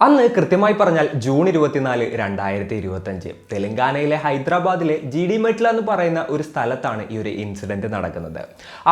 അന്ന് കൃത്യമായി പറഞ്ഞാൽ ജൂൺ ഇരുപത്തിനാല് രണ്ടായിരത്തി ഇരുപത്തഞ്ച് തെലങ്കാനയിലെ ഹൈദരാബാദിലെ ജി ഡി മെറ്റ്ല എന്ന് പറയുന്ന ഒരു സ്ഥലത്താണ് ഈ ഒരു ഇൻസിഡന്റ് നടക്കുന്നത്.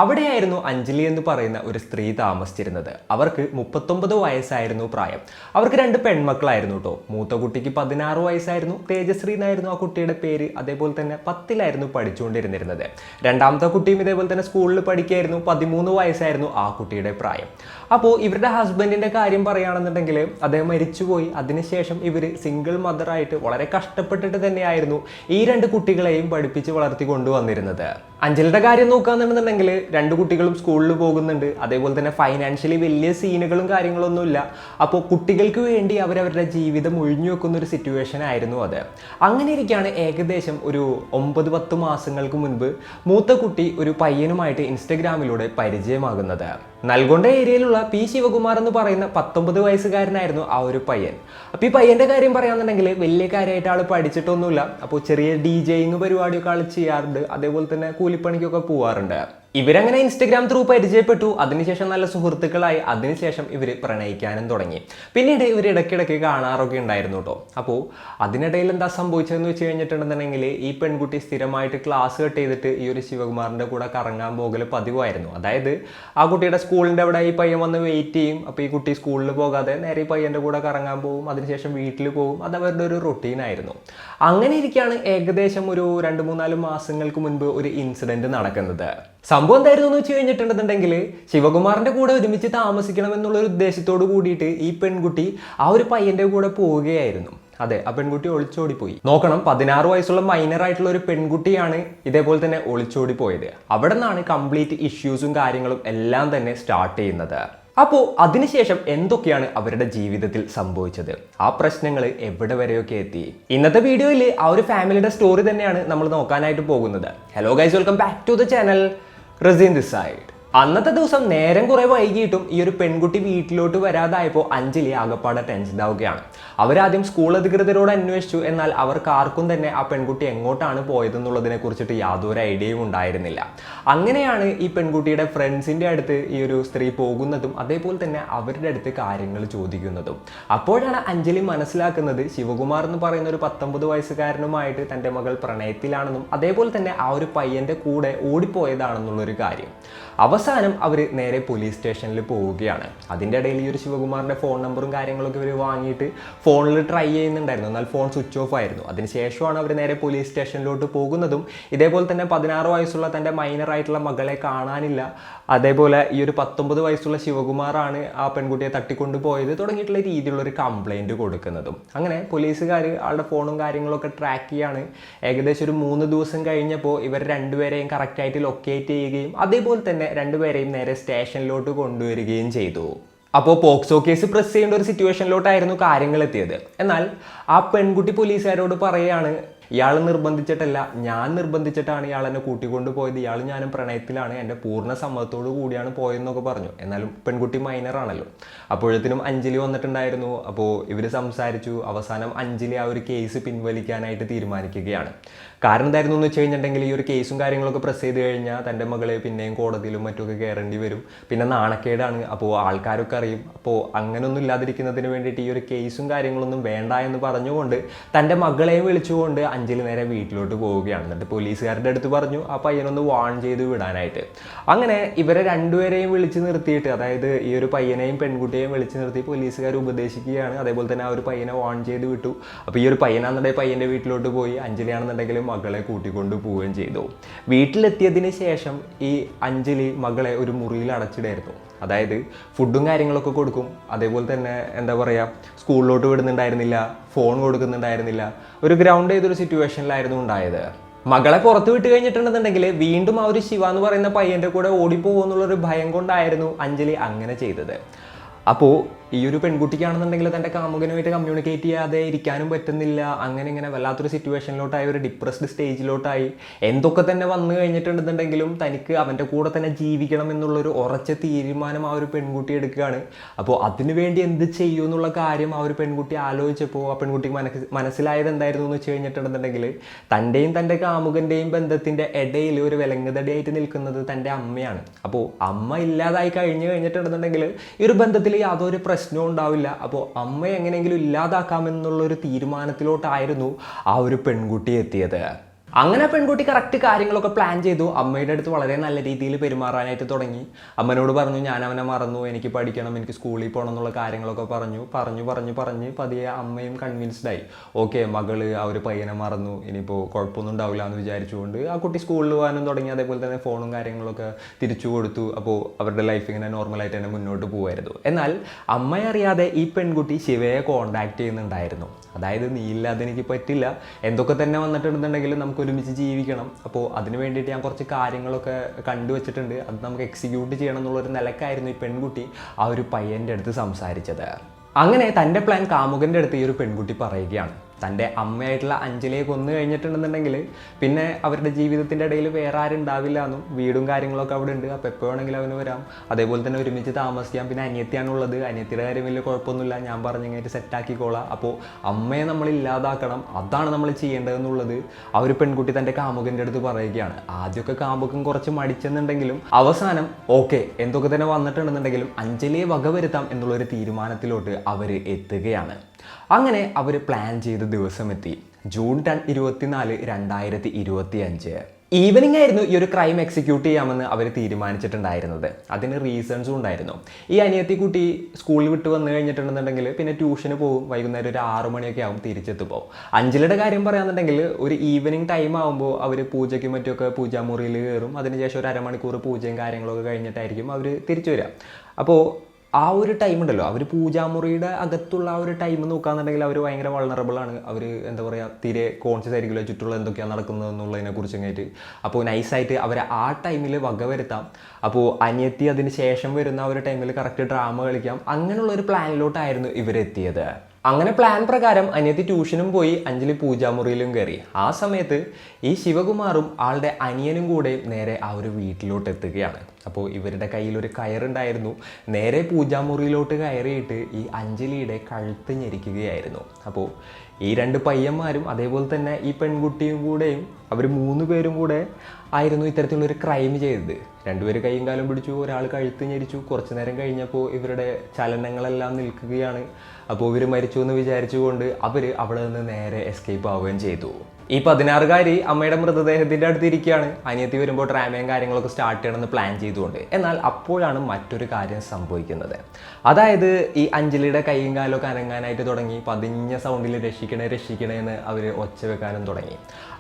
അവിടെയായിരുന്നു അഞ്ജലി എന്ന് പറയുന്ന ഒരു സ്ത്രീ താമസിച്ചിരുന്നത്. അവർക്ക് മുപ്പത്തൊമ്പത് വയസ്സായിരുന്നു പ്രായം. അവർക്ക് രണ്ട് പെൺമക്കളായിരുന്നു കേട്ടോ മൂത്ത കുട്ടിക്ക് പതിനാറ് വയസ്സായിരുന്നു. തേജശ്രീ എന്നായിരുന്നു ആ കുട്ടിയുടെ പേര്. അതേപോലെ തന്നെ പത്തിലായിരുന്നു പഠിച്ചുകൊണ്ടിരുന്നിരുന്നത്. രണ്ടാമത്തെ കുട്ടിയും ഇതേപോലെ തന്നെ സ്കൂളിൽ പഠിക്കുകയായിരുന്നു പതിമൂന്ന് വയസ്സായിരുന്നു ആ കുട്ടിയുടെ പ്രായം. അപ്പോൾ ഇവരുടെ ഹസ്ബൻഡിന്റെ കാര്യം പറയുകയാണെന്നുണ്ടെങ്കിൽ അദ്ദേഹം മരിച്ചുപോയി. അതിനുശേഷം ഇവർ സിംഗിൾ മദറായിട്ട് വളരെ കഷ്ടപ്പെട്ടിട്ട് തന്നെയായിരുന്നു ഈ രണ്ട് കുട്ടികളെയും പഠിപ്പിച്ച് വളർത്തി കൊണ്ടുവന്നിരുന്നത്. അഞ്ജലിയുടെ കാര്യം നോക്കുകയാണെന്നുണ്ടെങ്കിൽ രണ്ട് കുട്ടികളും സ്കൂളിൽ പോകുന്നുണ്ട്. അതേപോലെ തന്നെ ഫൈനാൻഷ്യലി വലിയ സീനുകളും കാര്യങ്ങളൊന്നുമില്ല. അപ്പോൾ കുട്ടികൾക്ക് വേണ്ടി അവരവരുടെ ജീവിതം ഒഴിഞ്ഞു വെക്കുന്ന ഒരു സിറ്റുവേഷൻ ആയിരുന്നു അത്. അങ്ങനെ ഇരിക്കുകയാണ് ഏകദേശം ഒരു ഒമ്പത് പത്ത് മാസങ്ങൾക്ക് മുൻപ് മൂത്ത കുട്ടി ഒരു പയ്യനുമായിട്ട് ഇൻസ്റ്റഗ്രാമിലൂടെ പരിചയമാകുന്നത്. നൽകൊണ്ട ഏരിയയിലുള്ള പി ശിവകുമാർ എന്ന് പറയുന്ന പത്തൊമ്പത് വയസ്സുകാരനായിരുന്നു ആ ഒരു പയ്യൻ. അപ്പോൾ ഈ പയ്യന്റെ കാര്യം പറയാന്നുണ്ടെങ്കിൽ വലിയ കാര്യമായിട്ട് ആൾ പഠിച്ചിട്ടൊന്നുമില്ല. അപ്പോൾ ചെറിയ ഡി ജെയിങ് പരിപാടിയൊക്കെ ആൾ ചെയ്യാറുണ്ട്. അതേപോലെ തന്നെ കൂലിപ്പണിക്കൊക്കെ പോവാറുണ്ട്. ഇവരങ്ങനെ ഇൻസ്റ്റഗ്രാം ത്രൂ പരിചയപ്പെട്ടു. അതിനുശേഷം നല്ല സുഹൃത്തുക്കളായി. അതിനുശേഷം ഇവർ പ്രണയിക്കാനും തുടങ്ങി. പിന്നീട് ഇവർ ഇടയ്ക്കിടയ്ക്ക് കാണാറൊക്കെ ഉണ്ടായിരുന്നു കേട്ടോ അപ്പോൾ അതിനിടയിൽ എന്താ സംഭവിച്ചതെന്ന് വെച്ച് കഴിഞ്ഞിട്ടുണ്ടെന്നുണ്ടെങ്കിൽ ഈ പെൺകുട്ടി സ്ഥിരമായിട്ട് ക്ലാസ് കട്ട് ചെയ്തിട്ട് ഈ ഒരു ശിവകുമാറിന്റെ കൂടെ കറങ്ങാൻ പോകൽ പതിവായിരുന്നു. അതായത് ആ കുട്ടിയുടെ സ്കൂളിന്റെ അവിടെ ഈ പയ്യൻ വന്ന് വെയിറ്റ് ചെയ്യും. അപ്പോൾ ഈ കുട്ടി സ്കൂളിൽ പോകാതെ നേരെ ഈ പയ്യന്റെ കൂടെ കറങ്ങാൻ പോകും അതിനുശേഷം വീട്ടിൽ പോകും അത് അവരുടെ ഒരു റൊട്ടീനായിരുന്നു അങ്ങനെ ഇരിക്കുകയാണ് ഏകദേശം ഒരു രണ്ട് മൂന്നാൽ മാസങ്ങൾക്ക് മുൻപ് ഒരു ഇൻസിഡന്റ് നടക്കുന്നത്. സംഭവം എന്തായിരുന്നു എന്ന് വെച്ച് കഴിഞ്ഞിട്ടുണ്ടെന്നുണ്ടെങ്കിൽ ശിവകുമാറിന്റെ കൂടെ ഒരുമിച്ച് താമസിക്കണം എന്നുള്ള ഒരു ഉദ്ദേശത്തോട് കൂടിയിട്ട് ഈ പെൺകുട്ടി ആ ഒരു പയ്യന്റെ കൂടെ പോവുകയായിരുന്നു. അതെ ആ പെൺകുട്ടി ഒളിച്ചോടിപ്പോയി. നോക്കണം പതിനാറ് വയസ്സുള്ള മൈനർ ആയിട്ടുള്ള ഒരു പെൺകുട്ടിയാണ് ഇതേപോലെ തന്നെ ഒളിച്ചോടി പോയത് അവിടെ നിന്നാണ് കംപ്ലീറ്റ് ഇഷ്യൂസും കാര്യങ്ങളും എല്ലാം തന്നെ സ്റ്റാർട്ട് ചെയ്യുന്നത്. അപ്പോൾ അതിനുശേഷം എന്തൊക്കെയാണ് അവരുടെ ജീവിതത്തിൽ സംഭവിച്ചത്? ആ പ്രശ്നങ്ങൾ എവിടെ വരെയൊക്കെ എത്തി? ഇന്നത്തെ വീഡിയോയിൽ ആ ഒരു ഫാമിലിയുടെ സ്റ്റോറി തന്നെയാണ് നമ്മൾ നോക്കാനായിട്ട് പോകുന്നത്. Hello guys welcome back to the channel Raseen this side side അന്നത്തെ ദിവസം നേരം കുറെ വൈകിയിട്ടും ഈ ഒരു പെൺകുട്ടി വീട്ടിലോട്ട് വരാതായപ്പോൾ അഞ്ജലി ആകപ്പാടെ ടെൻഷൻ ആവുകയാണ് അവരാദ്യം സ്കൂൾ അധികൃതരോട് അന്വേഷിച്ചു. എന്നാൽ അവർക്ക് ആർക്കും തന്നെ ആ പെൺകുട്ടി എങ്ങോട്ടാണ് പോയതെന്നുള്ളതിനെ കുറിച്ചിട്ട് യാതൊരു ഐഡിയയും ഉണ്ടായിരുന്നില്ല. അങ്ങനെയാണ് ഈ പെൺകുട്ടിയുടെ ഫ്രണ്ട്സിന്റെ അടുത്ത് ഈ ഒരു സ്ത്രീ പോകുന്നതും അതേപോലെ തന്നെ അവരുടെ അടുത്ത് കാര്യങ്ങൾ ചോദിക്കുന്നതും. അപ്പോഴാണ് അഞ്ജലി മനസ്സിലാക്കുന്നത് ശിവകുമാർ എന്ന് പറയുന്ന ഒരു പത്തൊമ്പത് വയസ്സുകാരനുമായിട്ട് തന്റെ മകൾ പ്രണയത്തിലാണെന്നും അതേപോലെ തന്നെ ആ ഒരു പയ്യന്റെ കൂടെ ഓടിപ്പോയതാണെന്നുള്ളൊരു കാര്യം. അവസാനം അവർ നേരെ പോലീസ് സ്റ്റേഷനിൽ പോവുകയാണ്. അതിന്റെ ഇടയിൽ ഈ ഒരു ശിവകുമാറിന്റെ ഫോൺ നമ്പറും കാര്യങ്ങളൊക്കെ ഇവർ വാങ്ങിയിട്ട് ഫോണിൽ ട്രൈ ചെയ്യുന്നുണ്ടായിരുന്നു. എന്നാൽ ഫോൺ സ്വിച്ച് ഓഫ് ആയിരുന്നു. അതിനുശേഷമാണ് അവർ നേരെ പോലീസ് സ്റ്റേഷനിലോട്ട് പോകുന്നതും ഇതേപോലെ തന്നെ പതിനാറ് വയസ്സുള്ള തന്റെ മൈനറായിട്ടുള്ള മകളെ കാണാനില്ല. അതേപോലെ ഈ ഒരു പത്തൊമ്പത് വയസ്സുള്ള ശിവകുമാറാണ് ആ പെൺകുട്ടിയെ തട്ടിക്കൊണ്ടു പോയത് തുടങ്ങിയിട്ടുള്ള രീതിയിലുള്ള ഒരു കംപ്ലൈന്റ് കൊടുക്കുന്നതും. അങ്ങനെ പോലീസുകാർ ആളുടെ ഫോണും കാര്യങ്ങളൊക്കെ ട്രാക്ക് ചെയ്യാണ്. ഏകദേശം ഒരു മൂന്ന് ദിവസം കഴിഞ്ഞപ്പോൾ ഇവർ രണ്ടുപേരെയും കറക്റ്റായിട്ട് ലൊക്കേറ്റ് ചെയ്യുകയും അതേപോലെ തന്നെ രണ്ടുപേരെയും നേരെ സ്റ്റേഷനിലോട്ട് കൊണ്ടുവരികയും ചെയ്തു. അപ്പോൾ പോക്സോ കേസ് പ്രസ് ചെയ്യേണ്ട ഒരു സിറ്റുവേഷനിലോട്ടായിരുന്നു കാര്യങ്ങൾ എത്തിയത് എന്നാൽ ആ പെൺകുട്ടി പോലീസുകാരോട് പറയുകയാണ് ഇയാൾ നിർബന്ധിച്ചിട്ടല്ല ഞാൻ നിർബന്ധിച്ചിട്ടാണ് ഇയാൾ എന്നെ കൂട്ടിക്കൊണ്ട് പോയത്. ഇയാൾ ഞാനും പ്രണയത്തിലാണ് എന്റെ പൂർണ സമ്മതത്തോടു കൂടിയാണ് പോയതെന്നൊക്കെ പറഞ്ഞു. എന്നാലും പെൺകുട്ടി മൈനറാണല്ലോ അപ്പോഴത്തേനും അഞ്ജലി വന്നിട്ടുണ്ടായിരുന്നു. അപ്പോൾ ഇവർ സംസാരിച്ചു. അവസാനം അഞ്ജലി ആ ഒരു കേസ് പിൻവലിക്കാനായിട്ട് തീരുമാനിക്കുകയാണ്. കാരണം എന്തായിരുന്നു എന്ന് വെച്ച് കഴിഞ്ഞിട്ടുണ്ടെങ്കിൽ ഈ ഒരു കേസും കാര്യങ്ങളൊക്കെ പ്രസ് ചെയ്ത് കഴിഞ്ഞാൽ തന്റെ മകളെ പിന്നെയും കോടതിയിലും മറ്റുമൊക്കെ കയറേണ്ടി വരും. പിന്നെ നാണക്കേടാണ്. അപ്പോൾ ആൾക്കാരൊക്കെ അറിയും. അപ്പോൾ അങ്ങനെയൊന്നും ഇല്ലാതിരിക്കുന്നതിന് വേണ്ടിയിട്ട് ഈ ഒരു കേസും കാര്യങ്ങളൊന്നും വേണ്ട എന്ന് പറഞ്ഞുകൊണ്ട് തന്റെ മകളെയും വിളിച്ചുകൊണ്ട് അഞ്ജലി നേരെ വീട്ടിലോട്ട് പോവുകയാണ്. എന്നിട്ട് പോലീസുകാരുടെ അടുത്ത് പറഞ്ഞു ആ പയ്യനൊന്ന് വാൺ ചെയ്ത് വിടാനായിട്ട്. അങ്ങനെ ഇവരെ രണ്ടുപേരെയും വിളിച്ച് നിർത്തിയിട്ട് അതായത് ഈ ഒരു പയ്യനെയും പെൺകുട്ടിയെയും വിളിച്ച് നിർത്തി പോലീസുകാർ ഉപദേശിക്കുകയാണ്. അതേപോലെ തന്നെ ആ ഒരു പയ്യനെ വാൺ ചെയ്ത് വിട്ടു. അപ്പോൾ ഈ ഒരു പയ്യനാണെന്നുണ്ടെങ്കിൽ പയ്യന്റെ വീട്ടിലോട്ട് പോയി അഞ്ജലിയാണെന്നുണ്ടെങ്കിൽ മകളെ കൂട്ടിക്കൊണ്ട് പോവുകയും ചെയ്തു. വീട്ടിലെത്തിയതിന് ശേഷം ഈ അഞ്ജലി മകളെ ഒരു മുറിയിൽ അടച്ചിടായിരുന്നു. അതായത് ഫുഡും കാര്യങ്ങളൊക്കെ കൊടുക്കും. അതേപോലെ തന്നെ എന്താ പറയുക സ്കൂളിലോട്ട് വിടുന്നുണ്ടായിരുന്നില്ല ഫോൺ കൊടുക്കുന്നുണ്ടായിരുന്നില്ല. ഒരു ഗ്രൗണ്ട് ചെയ്തൊരു സിറ്റുവേഷനിലായിരുന്നു ഉണ്ടായത്. മകളെ പുറത്ത് വിട്ട് കഴിഞ്ഞിട്ടുണ്ടെന്നുണ്ടെങ്കിൽ വീണ്ടും ആ ഒരു ശിവ എന്ന് പറയുന്ന പയ്യന്റെ കൂടെ ഓടിപ്പോകുമെന്നുള്ളൊരു ഭയം കൊണ്ടായിരുന്നു അഞ്ജലി അങ്ങനെ ചെയ്തത്. അപ്പോൾ ഈ ഒരു പെൺകുട്ടിക്കാണെന്നുണ്ടെങ്കിൽ തന്റെ കാമുകനുമായിട്ട് കമ്മ്യൂണിക്കേറ്റ് ചെയ്യാതെ ഇരിക്കാനും പറ്റുന്നില്ല അങ്ങനെ ഇങ്ങനെ വല്ലാത്തൊരു സിറ്റുവേഷനിലോട്ടായി ഒരു ഡിപ്രസ്ഡ് സ്റ്റേജിലോട്ടായി എന്തൊക്കെ തന്നെ വന്നു കഴിഞ്ഞിട്ടുണ്ടെന്നുണ്ടെങ്കിലും തനിക്ക് അവന്റെ കൂടെ തന്നെ ജീവിക്കണം എന്നുള്ളൊരു ഉറച്ച തീരുമാനം ആ ഒരു പെൺകുട്ടി എടുക്കുകയാണ്. അപ്പോൾ അതിനുവേണ്ടി എന്ത് ചെയ്യും എന്നുള്ള കാര്യം ആ ഒരു പെൺകുട്ടി ആലോചിച്ചപ്പോൾ ആ പെൺകുട്ടി മനസ്സ് മനസ്സിലായത് എന്തായിരുന്നു എന്ന് വെച്ച് കഴിഞ്ഞിട്ടുണ്ടെന്നുണ്ടെങ്കിൽ തന്റെയും തന്റെ കാമുകന്റെയും ബന്ധത്തിന്റെ ഇടയിൽ ഒരു വിലങ്ങുതടിയായിട്ട് നിൽക്കുന്നത് തന്റെ അമ്മയാണ്. അപ്പോൾ അമ്മ ഇല്ലാതായി കഴിഞ്ഞു കഴിഞ്ഞിട്ടുണ്ടെന്നുണ്ടെങ്കിൽ ഈ ഒരു ബന്ധത്തിൽ യാതൊരു പ്രശ്നവും ഉണ്ടാവില്ല. അപ്പോൾ അമ്മ എങ്ങനെയെങ്കിലും ഇല്ലാതാക്കാമെന്നുള്ളൊരു തീരുമാനത്തിലോട്ടായിരുന്നു ആ ഒരു പെൺകുട്ടി എത്തിയത്. അങ്ങനെ പെൺകുട്ടി കറക്റ്റ് കാര്യങ്ങളൊക്കെ പ്ലാൻ ചെയ്തു. അമ്മയുടെ അടുത്ത് വളരെ നല്ല രീതിയിൽ പെരുമാറാനായിട്ട് തുടങ്ങി. അമ്മനോട് പറഞ്ഞു ഞാൻ അവനെ മറന്നു. എനിക്ക് പഠിക്കണം. എനിക്ക് സ്കൂളിൽ പോകണം എന്നുള്ള കാര്യങ്ങളൊക്കെ പറഞ്ഞു. പറഞ്ഞു പറഞ്ഞു പറഞ്ഞ്. പതിയെ അമ്മയും കൺവിൻസ്ഡ് ആയി. ഓക്കെ മകൾ ആ ഒരു പയ്യനെ മറന്നു. ഇനിയിപ്പോൾ കുഴപ്പമൊന്നും ഉണ്ടാവില്ല എന്ന് വിചാരിച്ചുകൊണ്ട് ആ കുട്ടി സ്കൂളിൽ പോകാനും തുടങ്ങി. അതേപോലെ തന്നെ ഫോണും കാര്യങ്ങളൊക്കെ തിരിച്ചു കൊടുത്തു. അപ്പോൾ അവരുടെ ലൈഫ് ഇങ്ങനെ നോർമലായിട്ട് തന്നെ മുന്നോട്ട് പോകുമായിരുന്നു എന്നാൽ അമ്മയെ അറിയാതെ ഈ പെൺകുട്ടി ശിവയെ കോണ്ടാക്ട് ചെയ്യുന്നുണ്ടായിരുന്നു. അതായത് നീ ഇല്ലാതെ എനിക്ക് പറ്റില്ല. എന്തൊക്കെ തന്നെ വന്നിട്ടുണ്ടെന്നുണ്ടെങ്കിലും നമുക്ക് ഒരുമിച്ച് ജീവിക്കണം. അപ്പോൾ അതിന് വേണ്ടിയിട്ട് ഞാൻ കുറച്ച് കാര്യങ്ങളൊക്കെ കണ്ടുവച്ചിട്ടുണ്ട് അത് നമുക്ക് എക്സിക്യൂട്ട് ചെയ്യണം എന്നുള്ളൊരു നിലക്കായിരുന്നു ഈ പെൺകുട്ടി ആ ഒരു പയ്യന്റെ അടുത്ത് സംസാരിച്ചത്. അങ്ങനെ തന്റെ പ്ലാൻ കാമുകന്റെ അടുത്ത് ഈ ഒരു പെൺകുട്ടി പറയുകയാണ്. തന്റെ അമ്മയായിട്ടുള്ള അഞ്ജലിയെ കൊന്നു കഴിഞ്ഞിട്ടുണ്ടെന്നുണ്ടെങ്കിൽ പിന്നെ അവരുടെ ജീവിതത്തിന്റെ ഇടയിൽ വേറെ ആരും ഉണ്ടാവില്ല എന്നും വീടും കാര്യങ്ങളൊക്കെ അവിടെ ഉണ്ട്. അപ്പോൾ എപ്പോൾ വേണമെങ്കിലും അവന് വരാം. അതേപോലെ തന്നെ ഒരുമിച്ച് താമസിക്കാം. പിന്നെ അനിയത്തിയാണുള്ളത് അനിയത്തിയുടെ കാര്യം വലിയ കുഴപ്പമൊന്നുമില്ല. ഞാൻ പറഞ്ഞിങ്ങനെ സെറ്റാക്കിക്കോളാം. അപ്പോൾ അമ്മയെ നമ്മൾ ഇല്ലാതാക്കണം. അതാണ് നമ്മൾ ചെയ്യേണ്ടതെന്നുള്ളത് ആ ഒരു പെൺകുട്ടി തന്റെ കാമുകന്റെ അടുത്ത് പറയുകയാണ്. ആദ്യമൊക്കെ കാമുകൻ കുറച്ച് മടിച്ചെന്നുണ്ടെങ്കിലും അവസാനം ഓക്കെ എന്തൊക്കെ തന്നെ വന്നിട്ടുണ്ടെന്നുണ്ടെങ്കിലും അഞ്ജലിയെ വകവരുത്താം എന്നുള്ളൊരു തീരുമാനത്തിലോട്ട് അവർ എത്തുകയാണ്. അങ്ങനെ അവർ പ്ലാൻ ചെയ്ത ദിവസം എത്തി ജൂൺ ഇരുപത്തിനാല് രണ്ടായിരത്തി ഇരുപത്തി അഞ്ച് ഈവനിങ് ആയിരുന്നു ഈ ഒരു ക്രൈം എക്സിക്യൂട്ട് ചെയ്യാമെന്ന് അവർ തീരുമാനിച്ചിട്ടുണ്ടായിരുന്നത്. അതിന് റീസൺസും ഉണ്ടായിരുന്നു. ഈ അനിയത്തി കുട്ടി സ്കൂളിൽ വിട്ട് വന്നു കഴിഞ്ഞിട്ടുണ്ടെന്നുണ്ടെങ്കിൽ പിന്നെ ട്യൂഷന് പോകും വൈകുന്നേരം ഒരു ആറു മണിയൊക്കെ ആവും തിരിച്ചെത്തുമ്പോൾ. അഞ്ജലിയുടെ കാര്യം പറയാന്നുണ്ടെങ്കിൽ ഒരു ഈവനിങ് ടൈം ആകുമ്പോൾ അവർ പൂജയ്ക്കും മറ്റൊക്കെ പൂജാമുറിയിൽ കയറും. അതിനുശേഷം ഒരു അരമണിക്കൂർ പൂജയും കാര്യങ്ങളൊക്കെ കഴിഞ്ഞിട്ടായിരിക്കും അവർ തിരിച്ചു വരിക. അപ്പോൾ ആ ഒരു ടൈം ഉണ്ടല്ലോ. അവർ പൂജാമുറിയുടെ അകത്തുള്ള ആ ഒരു ടൈം നോക്കുകയാണെന്നുണ്ടെങ്കിൽ അവർ ഭയങ്കര വളണറബിൾ ആണ്. അവർ എന്താ പറയുക തീരെ കോൺഷ്യസ് ആയിരിക്കില്ല ചുറ്റുള്ള എന്തൊക്കെയാണ് നടക്കുന്നത് എന്നുള്ളതിനെ കുറിച്ച് കഴിഞ്ഞിട്ട് അപ്പോൾ നൈസായിട്ട് അവരെ ആ ടൈമിൽ വക വരുത്താം. അപ്പോൾ അനിയത്തി അതിന് ശേഷം വരുന്ന ആ ഒരു ടൈമിൽ കറക്റ്റ് ഡ്രാമ കളിക്കാം. അങ്ങനെയുള്ള ഒരു പ്ലാനിലോട്ടായിരുന്നു ഇവരെത്തിയത്. അങ്ങനെ പ്ലാൻ പ്രകാരം അനിയത്തി ട്യൂഷനും പോയി അഞ്ജലി പൂജാമുറിയിലും കയറി. ആ സമയത്ത് ഈ ശിവകുമാറും ആളുടെ അനിയനും കൂടെ നേരെ ആ ഒരു വീട്ടിലോട്ട് എത്തുകയാണ്. അപ്പോൾ ഇവരുടെ കയ്യിൽ ഒരു കയറുണ്ടായിരുന്നു. നേരെ പൂജാമുറിയിലോട്ട് കയറിയിട്ട് ഈ അഞ്ജലിയുടെ കഴുത്ത് ഞെരിക്കുകയായിരുന്നു. അപ്പോൾ ഈ രണ്ട് പയ്യന്മാരും അതേപോലെ തന്നെ ഈ പെൺകുട്ടിയും കൂടെയും അവർ മൂന്ന് പേരും കൂടെ ആയിരുന്നു ഇത്തരത്തിലുള്ള ഒരു ക്രൈം ചെയ്തത്. രണ്ടുപേര് കൈയും കാലും പിടിച്ചു ഒരാൾ കഴുത്ത് ഞരിച്ചു. കുറച്ചു നേരം കഴിഞ്ഞപ്പോൾ ഇവരുടെ ചലനങ്ങളെല്ലാം നിൽക്കുകയാണ്. അപ്പോൾ ഇവർ മരിച്ചു എന്ന് വിചാരിച്ചുകൊണ്ട് അവർ അവിടെ നിന്ന് നേരെ എസ്കേപ്പ് ആവുകയും ചെയ്തു. ഈ പതിനാറുകാരി അമ്മയുടെ മൃതദേഹത്തിന്റെ അടുത്ത് ഇരിക്കുകയാണ് അനിയത്തി വരുമ്പോൾ ഡ്രാമയും കാര്യങ്ങളൊക്കെ സ്റ്റാർട്ട് ചെയ്യണമെന്ന് പ്ലാൻ ചെയ്തുകൊണ്ട്. എന്നാൽ അപ്പോഴാണ് മറ്റൊരു കാര്യം സംഭവിക്കുന്നത്. അതായത് ഈ അഞ്ജലിയുടെ കൈയും കാലമൊക്കെ അനങ്ങാനായിട്ട് തുടങ്ങി. പതിഞ്ഞ സൗണ്ടിൽ രക്ഷിക്കണേ രക്ഷിക്കണേ എന്ന് അവർ ഒച്ച വെക്കാനും തുടങ്ങി.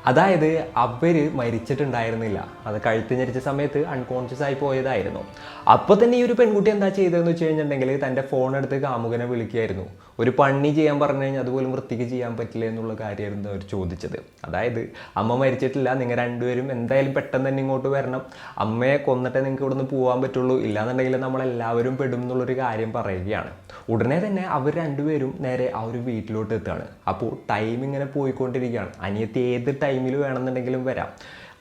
അതായത് അവർ മരിച്ചിട്ടുണ്ടായിരുന്നില്ല. അത് കഴുത്ത് ഞരിച്ച സമയത്ത് അൺകോൺഷ്യസ് ആയി പോയതായിരുന്നു. അപ്പോൾ തന്നെ ഈ ഒരു പെൺകുട്ടി എന്താ ചെയ്തതെന്ന് വെച്ച് കഴിഞ്ഞിട്ടുണ്ടെങ്കിൽ തന്റെ ഫോൺ എടുത്ത് കാമുകനെ വിളിക്കുകയായിരുന്നു. ഒരു പണി ചെയ്യാൻ പറഞ്ഞു കഴിഞ്ഞാൽ അതുപോലും വൃത്തിക്ക് ചെയ്യാൻ പറ്റില്ല എന്നുള്ള കാര്യമായിരുന്നു അവർ ചോദിച്ചത്. അതായത് അമ്മ മരിച്ചിട്ടില്ല നിങ്ങൾ രണ്ടുപേരും എന്തായാലും പെട്ടെന്ന് തന്നെ ഇങ്ങോട്ട് വരണം. അമ്മയെ കൊന്നിട്ടേ നിങ്ങൾക്ക് ഇവിടെ നിന്ന് പോകാൻ പറ്റുള്ളൂ. ഇല്ലാന്നുണ്ടെങ്കിൽ നമ്മളെല്ലാവരും പെടും എന്നുള്ളൊരു കാര്യം പറയുകയാണ്. ഉടനെ തന്നെ അവർ രണ്ടുപേരും നേരെ ആ ഒരു വീട്ടിലോട്ട് എത്തുകയാണ്. അപ്പോൾ ടൈം ഇങ്ങനെ പോയിക്കൊണ്ടിരിക്കുകയാണ്. അനിയത്തി ഏത് ടൈമിൽ വേണമെന്നുണ്ടെങ്കിലും വരാം.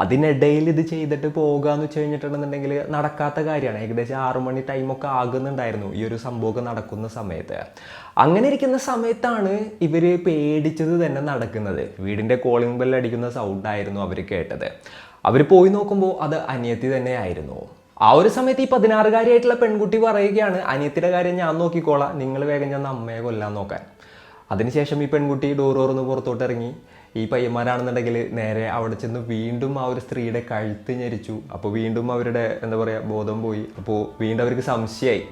അതിനിടയിൽ ഇത് ചെയ്തിട്ട് പോകുക എന്ന് വെച്ച് കഴിഞ്ഞിട്ടുണ്ടെന്നുണ്ടെങ്കിൽ നടക്കാത്ത കാര്യമാണ്. ഏകദേശം ആറു മണി ടൈമൊക്കെ ആകുന്നുണ്ടായിരുന്നു ഈ ഒരു സംഭവമൊക്കെ നടക്കുന്ന സമയത്ത്. അങ്ങനെ ഇരിക്കുന്ന സമയത്താണ് ഇവർ പേടിച്ചത് തന്നെ നടക്കുന്നത്. വീടിന്റെ കോളിംഗ് ബെൽ അടിക്കുന്ന സൗണ്ടായിരുന്നു അവർ കേട്ടത്. അവർ പോയി നോക്കുമ്പോൾ അത് അനിയത്തി തന്നെയായിരുന്നു. ആ ഒരു സമയത്ത് ഈ പതിനാറുകാരിയായിട്ടുള്ള പെൺകുട്ടി പറയുകയാണ് അനിയത്തിയുടെ കാര്യം ഞാൻ നോക്കിക്കോളാം. നിങ്ങൾ വേഗം ഞാൻ അമ്മയെ കൊല്ലാൻ നോക്കാൻ. അതിനുശേഷം ഈ പെൺകുട്ടി ഡോർ പുറത്തോട്ട് ഇറങ്ങി. ഈ പയ്യന്മാരാണെന്നുണ്ടെങ്കിൽ നേരെ അവിടെ ചെന്ന് വീണ്ടും ആ ഒരു സ്ത്രീയുടെ കഴുത്ത് ഞെരിച്ചു. അപ്പോൾ വീണ്ടും അവരുടെ എന്താ പറയുക ബോധം പോയി. അപ്പോൾ വീണ്ടും അവർക്ക് സംശയമായി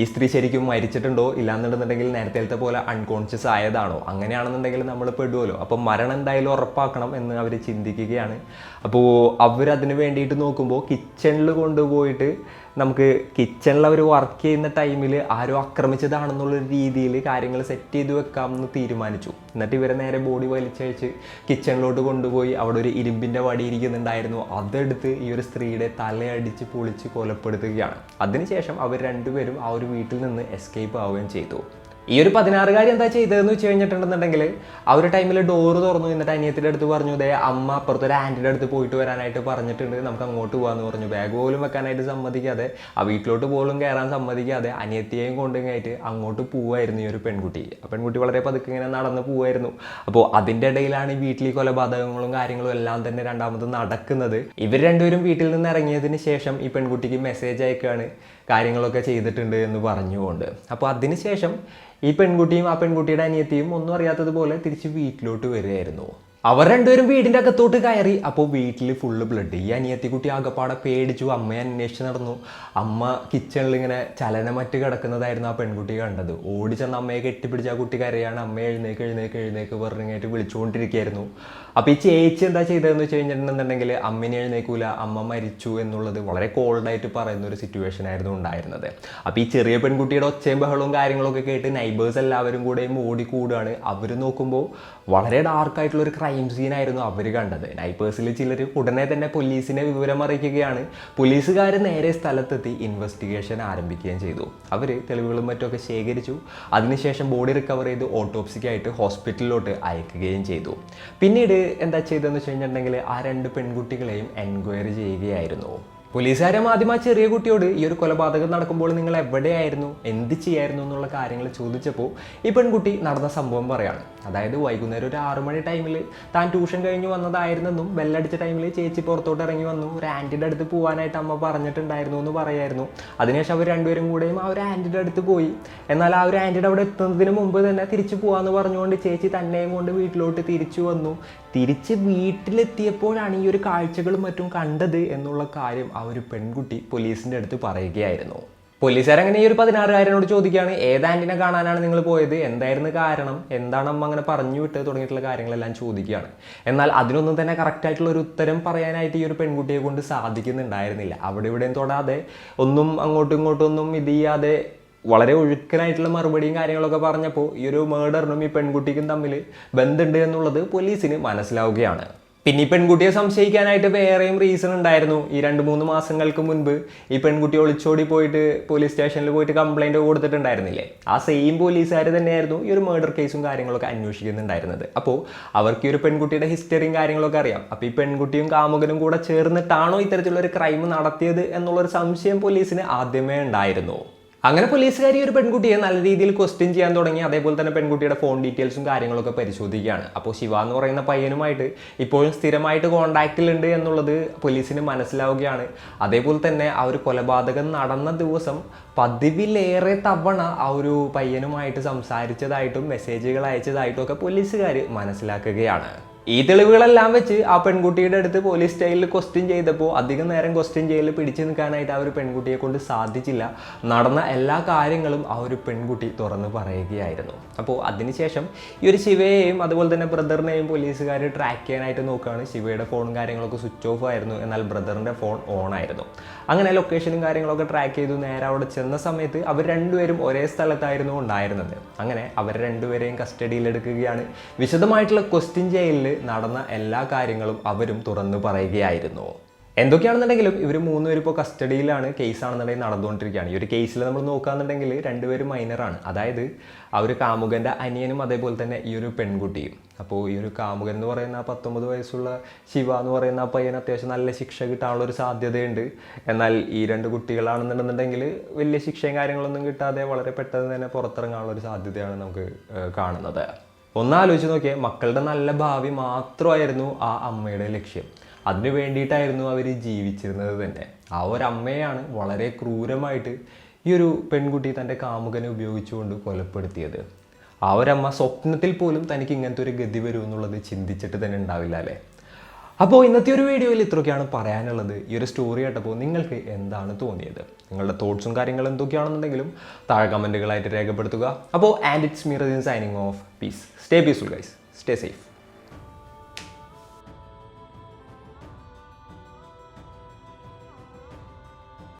ഈ സ്ത്രീ ശരിക്കും മരിച്ചിട്ടുണ്ടോ ഇല്ലാന്നുണ്ടെന്നുണ്ടെങ്കിൽ നേരത്തെ പോലെ അൺകോൺഷ്യസ് ആയതാണോ? അങ്ങനെയാണെന്നുണ്ടെങ്കിൽ നമ്മൾ പെടുമല്ലോ അപ്പോൾ മരണം എന്തായാലും ഉറപ്പാക്കണം എന്ന് അവർ ചിന്തിക്കുകയാണ്. അപ്പോൾ അവരതിന് വേണ്ടിയിട്ട് നോക്കുമ്പോൾ കിച്ചണിൽ കൊണ്ടുപോയിട്ട് നമുക്ക് കിച്ചണിൽ അവർ വർക്ക് ചെയ്യുന്ന ടൈമിൽ ആരോ ആക്രമിച്ചതാണെന്നുള്ള രീതിയിൽ കാര്യങ്ങൾ സെറ്റ് ചെയ്ത് വെക്കാമെന്ന് തീരുമാനിച്ചു. എന്നിട്ട് ഇവരെ നേരെ ബോഡി വലിച്ചഴിച്ച് കിച്ചണിലോട്ട് കൊണ്ടുപോയി അവിടെ ഒരു ഇരുമ്പിന്റെ വടി ഇരിക്കുന്നുണ്ടായിരുന്നു. അതെടുത്ത് ഈ ഒരു സ്ത്രീയുടെ തലയടിച്ച് പൊളിച്ച് കൊലപ്പെടുത്തുകയാണ്. അതിനുശേഷം അവർ രണ്ടുപേരും ആ ഒരു വീട്ടിൽ നിന്ന് എസ്കേപ്പ് ആവുകയും ചെയ്തു. ഈ ഒരു പതിനാറുകാരി എന്താ ചെയ്തതെന്ന് വെച്ച് കഴിഞ്ഞിട്ടുണ്ടെന്നുണ്ടെങ്കിൽ ആ ഒരു ടൈമിൽ ഡോറ് തുറന്നു എന്നിട്ട് അനിയത്തിന്റെ അടുത്ത് പറഞ്ഞു ദേ അമ്മ അപ്പുറത്തൊരു ആന്റിയുടെ അടുത്ത് പോയിട്ട് വരാനായിട്ട് പറഞ്ഞിട്ടുണ്ട്. നമുക്ക് അങ്ങോട്ട് പോകാമെന്ന് പറഞ്ഞു. ബാഗ് പോലും വെക്കാനായിട്ട് സമ്മതിക്കാതെ ആ വീട്ടിലോട്ട് പോലും കയറാൻ സമ്മതിക്കാതെ അനിയത്തിയെയും കൊണ്ടുങ്ങായിട്ട് അങ്ങോട്ട് പോവായിരുന്നു ഈ ഒരു പെൺകുട്ടി. ആ പെൺകുട്ടി വളരെ പതുക്കെ ഇങ്ങനെ നടന്ന് പോവായിരുന്നു. അപ്പോൾ അതിന്റെ ഇടയിലാണ് ഈ വീട്ടിൽ ഈ കൊലപാതകങ്ങളും കാര്യങ്ങളും എല്ലാം തന്നെ രണ്ടാമത് നടക്കുന്നത്. ഇവർ രണ്ടുപേരും വീട്ടിൽ നിന്ന് ഇറങ്ങിയതിന് ശേഷം ഈ പെൺകുട്ടിക്ക് മെസ്സേജ് അയക്കുകയാണ് കാര്യങ്ങളൊക്കെ ചെയ്തിട്ടുണ്ട് എന്ന് പറഞ്ഞുകൊണ്ട്. അപ്പോൾ അതിനുശേഷം ഈ പെൺകുട്ടിയും ആ പെൺകുട്ടിയുടെ അനിയത്തിയും ഒന്നും അറിയാത്തതുപോലെ തിരിച്ച് വീട്ടിലോട്ട് വരികയായിരുന്നു. അവർ രണ്ടുപേരും വീടിന്റെ അകത്തോട്ട് കയറി. അപ്പോൾ വീട്ടിൽ ഫുള്ള് ബ്ലഡ് ഈ അനിയത്തിക്കുട്ടി ആകപ്പാടെ പേടിച്ചു. അമ്മയെ അന്വേഷിച്ച് നടന്നു. അമ്മ കിച്ചണിൽ ഇങ്ങനെ ചലനമറ്റ് കിടക്കുന്നതായിരുന്നു ആ പെൺകുട്ടി കണ്ടത്. ഓടി ചെന്ന് അമ്മയെ കെട്ടിപ്പിടിച്ച് ആ കുട്ടി കരയാണ്. അമ്മ എഴുന്നേക്ക് എഴുന്നേക്ക് എഴുന്നേക്ക് പറഞ്ഞിട്ട് വിളിച്ചുകൊണ്ടിരിക്കുകയായിരുന്നു. അപ്പോൾ ഈ ചേച്ചി എന്താ ചെയ്തതെന്ന് വെച്ച് കഴിഞ്ഞിട്ടുണ്ടെന്നുണ്ടെങ്കിൽ അമ്മനെ എഴുന്നേക്കൂല അമ്മ മരിച്ചു എന്നുള്ളത് വളരെ കോൾഡായിട്ട് പറയുന്ന ഒരു സിറ്റുവേഷൻ ആയിരുന്നു ഉണ്ടായിരുന്നത്. അപ്പോൾ ഈ ചെറിയ പെൺകുട്ടിയുടെ ഒച്ചയും ബഹളവും കാര്യങ്ങളൊക്കെ കേട്ട് നൈബേഴ്സ് എല്ലാവരും കൂടെയും ഓടിക്കൂടാണ് അവർ നോക്കുമ്പോൾ വളരെ ഡാർക്കായിട്ടുള്ള ഒരു ക്രൈം സീനായിരുന്നു അവർ കണ്ടത്. നൈപ്പേഴ്സിൽ ചിലർ ഉടനെ തന്നെ പോലീസിനെ വിവരം അറിയിക്കുകയാണ്. പോലീസുകാർ നേരെ സ്ഥലത്തെത്തി ഇൻവെസ്റ്റിഗേഷൻ ആരംഭിക്കുകയും ചെയ്തു. അവർ തെളിവുകളും മറ്റുമൊക്കെ ശേഖരിച്ചു. അതിനുശേഷം ബോഡി റിക്കവർ ചെയ്ത് ഓട്ടോപ്സിക്കായിട്ട് ഹോസ്പിറ്റലിലോട്ട് അയക്കുകയും ചെയ്തു. പിന്നീട് എന്താ ചെയ്തതെന്ന് വെച്ച് കഴിഞ്ഞിട്ടുണ്ടെങ്കിൽ ആ രണ്ട് പെൺകുട്ടികളെയും എൻക്വയറി ചെയ്യുകയായിരുന്നു. പോലീസുകാരെ ആദ്യം ആ ചെറിയ കുട്ടിയോട് ഈ ഒരു കൊലപാതകം നടക്കുമ്പോൾ നിങ്ങൾ എവിടെയായിരുന്നു? എന്ത് ചെയ്യായിരുന്നു എന്നുള്ള കാര്യങ്ങൾ ചോദിച്ചപ്പോൾ ഈ പെൺകുട്ടി നടന്ന സംഭവം പറയാണ്. അതായത് വൈകുന്നേരം ഒരു ആറു മണി ടൈമിൽ താൻ ട്യൂഷൻ കഴിഞ്ഞ് വന്നതായിരുന്നെന്നും ബെല്ലടിച്ച ടൈമിൽ ചേച്ചി പുറത്തോട്ട് ഇറങ്ങി വന്നു ഒരു ആന്റിയുടെ അടുത്ത് പോകാനായിട്ട് അമ്മ പറഞ്ഞിട്ടുണ്ടായിരുന്നു എന്ന് പറയായിരുന്നു. അതിനുശേഷം അവർ രണ്ടുപേരും കൂടെയും ആ ഒരു ആന്റിയുടെ അടുത്ത് പോയി. എന്നാൽ ആ ഒരു ആന്റിയുടെ അവിടെ എത്തുന്നതിന് മുമ്പ് തന്നെ തിരിച്ചു പോകാമെന്ന് പറഞ്ഞുകൊണ്ട് ചേച്ചി തന്നെയും കൊണ്ട് വീട്ടിലോട്ട് തിരിച്ചു വന്നു. തിരിച്ച് വീട്ടിലെത്തിയപ്പോഴാണ് ഈ ഒരു കാഴ്ചകളും മറ്റും കണ്ടത് എന്നുള്ള കാര്യം ഒരു പെൺകുട്ടി പോലീസിന്റെ അടുത്ത് പറയുകയായിരുന്നു. പോലീസുകാർ അങ്ങനെ ഈ ഒരു പതിനാറുകാരനോട് ചോദിക്കുകയാണ് ഏത് ആന്റിനെ കാണാനാണ് നിങ്ങൾ പോയത്? എന്തായിരുന്നു കാരണം? എന്താണ് അമ്മ അങ്ങനെ പറഞ്ഞു വിട്ട് തുടങ്ങിയിട്ടുള്ള കാര്യങ്ങളെല്ലാം ചോദിക്കുകയാണ്. എന്നാൽ അതിനൊന്നും തന്നെ കറക്റ്റായിട്ടുള്ള ഒരു ഉത്തരം പറയാനായിട്ട് ഈ ഒരു പെൺകുട്ടിയെ കൊണ്ട് സാധിക്കുന്നുണ്ടായിരുന്നില്ല. അവിടെ ഇവിടെയും തൊടാതെ ഒന്നും അങ്ങോട്ടും ഇങ്ങോട്ടും ഒന്നും ഇത് ചെയ്യാതെ വളരെ ഒഴുക്കനായിട്ടുള്ള മറുപടിയും കാര്യങ്ങളൊക്കെ പറഞ്ഞപ്പോൾ ഈ ഒരു മേഡറിനും ഈ പെൺകുട്ടിക്കും തമ്മിൽ ബന്ധമുണ്ട് എന്നുള്ളത് പോലീസിന് മനസ്സിലാവുകയാണ്. പിന്നെ ഈ പെൺകുട്ടിയെ സംശയിക്കാനായിട്ട് വേറെയും റീസൺ ഉണ്ടായിരുന്നു. ഈ രണ്ട് മൂന്ന് മാസങ്ങൾക്ക് മുൻപ് ഈ പെൺകുട്ടി ഒളിച്ചോടി പോയിട്ട് പോലീസ് സ്റ്റേഷനിൽ പോയിട്ട് കംപ്ലൈന്റ് കൊടുത്തിട്ടുണ്ടായിരുന്നില്ലേ? ആ സെയിം പോലീസുകാർ തന്നെയായിരുന്നു ഈ ഒരു മർഡർ കേസും കാര്യങ്ങളൊക്കെ അന്വേഷിക്കുന്നുണ്ടായിരുന്നത്. അപ്പോൾ അവർക്ക് ഈ ഒരു പെൺകുട്ടിയുടെ ഹിസ്റ്ററിയും കാര്യങ്ങളൊക്കെ അറിയാം. അപ്പോൾ ഈ പെൺകുട്ടിയും കാമുകനും കൂടെ ചേർന്നിട്ടാണോ ഇത്തരത്തിലുള്ള ഒരു ക്രൈം നടത്തിയത് എന്നുള്ളൊരു സംശയം പോലീസിന് ആദ്യമേ ഉണ്ടായിരുന്നു. അങ്ങനെ പോലീസുകാരി ഒരു പെൺകുട്ടിയെ നല്ല രീതിയിൽ ക്വസ്റ്റ്യൻ ചെയ്യാൻ തുടങ്ങി. അതേപോലെ തന്നെ പെൺകുട്ടിയുടെ ഫോൺ ഡീറ്റെയിൽസും കാര്യങ്ങളൊക്കെ പരിശോധിക്കുകയാണ്. അപ്പോൾ ശിവ എന്ന് പറയുന്ന പയ്യനുമായിട്ട് ഇപ്പോഴും സ്ഥിരമായിട്ട് കോണ്ടാക്റ്റിലുണ്ട് എന്നുള്ളത് പോലീസിന് മനസ്സിലാവുകയാണ്. അതേപോലെ തന്നെ ആ ഒരു കൊലപാതകം നടന്ന ദിവസം പതിവിലേറെ തവണ ആ ഒരു പയ്യനുമായിട്ട് സംസാരിച്ചതായിട്ടും മെസ്സേജുകൾ അയച്ചതായിട്ടും ഒക്കെ പോലീസുകാർ മനസ്സിലാക്കുകയാണ്. ഈ തെളിവുകളെല്ലാം വെച്ച് ആ പെൺകുട്ടിയുടെ അടുത്ത് പോലീസ് സ്റ്റൈലിൽ ക്വസ്റ്റ്യൻ ചെയ്തപ്പോൾ അധികം നേരം ക്വസ്റ്റ്യൻ ചെയ്യൽ പിടിച്ചു നിൽക്കാനായിട്ട് ആ ഒരു പെൺകുട്ടിയെ കൊണ്ട് സാധിച്ചില്ല. നടന്ന എല്ലാ കാര്യങ്ങളും ആ ഒരു പെൺകുട്ടി തുറന്ന് പറയുകയായിരുന്നു. അപ്പോൾ അതിനുശേഷം ഈ ഒരു ശിവയെയും അതുപോലെ തന്നെ ബ്രദറിനെയും പോലീസുകാർ ട്രാക്ക് ചെയ്യാനായിട്ട് നോക്കുകയാണ്. ശിവയുടെ ഫോണും കാര്യങ്ങളൊക്കെ സ്വിച്ച് ഓഫ് ആയിരുന്നു. എന്നാൽ ബ്രദറിന്റെ ഫോൺ ഓൺ ആയിരുന്നു. അങ്ങനെ ലൊക്കേഷനും കാര്യങ്ങളൊക്കെ ട്രാക്ക് ചെയ്തു. നേരെ അവിടെ ചെന്ന സമയത്ത് അവർ രണ്ടുപേരും ഒരേ സ്ഥലത്തായിരുന്നു ഉണ്ടായിരുന്നത്. അങ്ങനെ അവർ രണ്ടുപേരെയും കസ്റ്റഡിയിലെടുക്കുകയാണ് വിശദമായിട്ടുള്ള ക്വസ്റ്റ്യൻ ചെയ്യലിൽ നടന്ന എല്ലാ കാര്യങ്ങളും അവരും തുറന്നു പറയുകയായിരുന്നു. എന്തൊക്കെയാണെന്നുണ്ടെങ്കിലും ഇവർ മൂന്നുപേരും ഇപ്പോൾ കസ്റ്റഡിയിലാണ് കേസാണെന്നുണ്ടെങ്കിൽ നടന്നുകൊണ്ടിരിക്കുകയാണ്. ഈ ഒരു കേസിൽ നമ്മൾ നോക്കുകയാണെന്നുണ്ടെങ്കിൽ രണ്ടുപേരും മൈനറാണ് അതായത് ആ ഒരു കാമുകന്റെ അനിയനും അതേപോലെ തന്നെ ഈ ഒരു പെൺകുട്ടിയും. അപ്പോൾ ഈ ഒരു കാമുകൻ എന്ന് പറയുന്ന ആ പത്തൊമ്പത് വയസ്സുള്ള ശിവ എന്ന് പറയുന്ന ആ പയ്യൻ അത്യാവശ്യം നല്ല ശിക്ഷ കിട്ടാനുള്ള ഒരു സാധ്യതയുണ്ട്. എന്നാൽ ഈ രണ്ട് കുട്ടികളാണെന്നുണ്ടെന്നുണ്ടെങ്കിൽ വലിയ ശിക്ഷയും കാര്യങ്ങളൊന്നും കിട്ടാതെ വളരെ പെട്ടെന്ന് തന്നെ പുറത്തിറങ്ങാനുള്ള ഒരു സാധ്യതയാണ് നമുക്ക് കാണുന്നത്. ഒന്നാലോചിച്ച് നോക്കിയാൽ മക്കളുടെ നല്ല ഭാവി മാത്രമായിരുന്നു ആ അമ്മയുടെ ലക്ഷ്യം. അതിനു വേണ്ടിയിട്ടായിരുന്നു അവർ ജീവിച്ചിരുന്നത് തന്നെ. ആ ഒരു അമ്മയാണ് വളരെ ക്രൂരമായിട്ട് ഈ ഒരു പെൺകുട്ടി തന്റെ കാമുകനെ ഉപയോഗിച്ചുകൊണ്ട് കൊലപ്പെടുത്തിയത്. ആ ഒരമ്മ സ്വപ്നത്തിൽ പോലും തനിക്ക് ഇങ്ങനത്തെ ഒരു ഗതി വരുമെന്നുള്ളത് ചിന്തിച്ചിട്ട് തന്നെ ഉണ്ടാവില്ല അല്ലേ? അപ്പോൾ ഇന്നത്തെ ഒരു വീഡിയോയിൽ ഇത്രയൊക്കെയാണ് പറയാനുള്ളത്. ഈ ഒരു സ്റ്റോറി കേട്ടപ്പോൾ നിങ്ങൾക്ക് എന്താണ് തോന്നിയത്? നിങ്ങളുടെ തോട്ട്സും കാര്യങ്ങളും എന്തൊക്കെയാണെന്നുണ്ടെങ്കിലും താഴെ കമന്റുകളായിട്ട് രേഖപ്പെടുത്തുക. അപ്പോൾ and it's Meerin signing off peace stay peaceful guys stay safe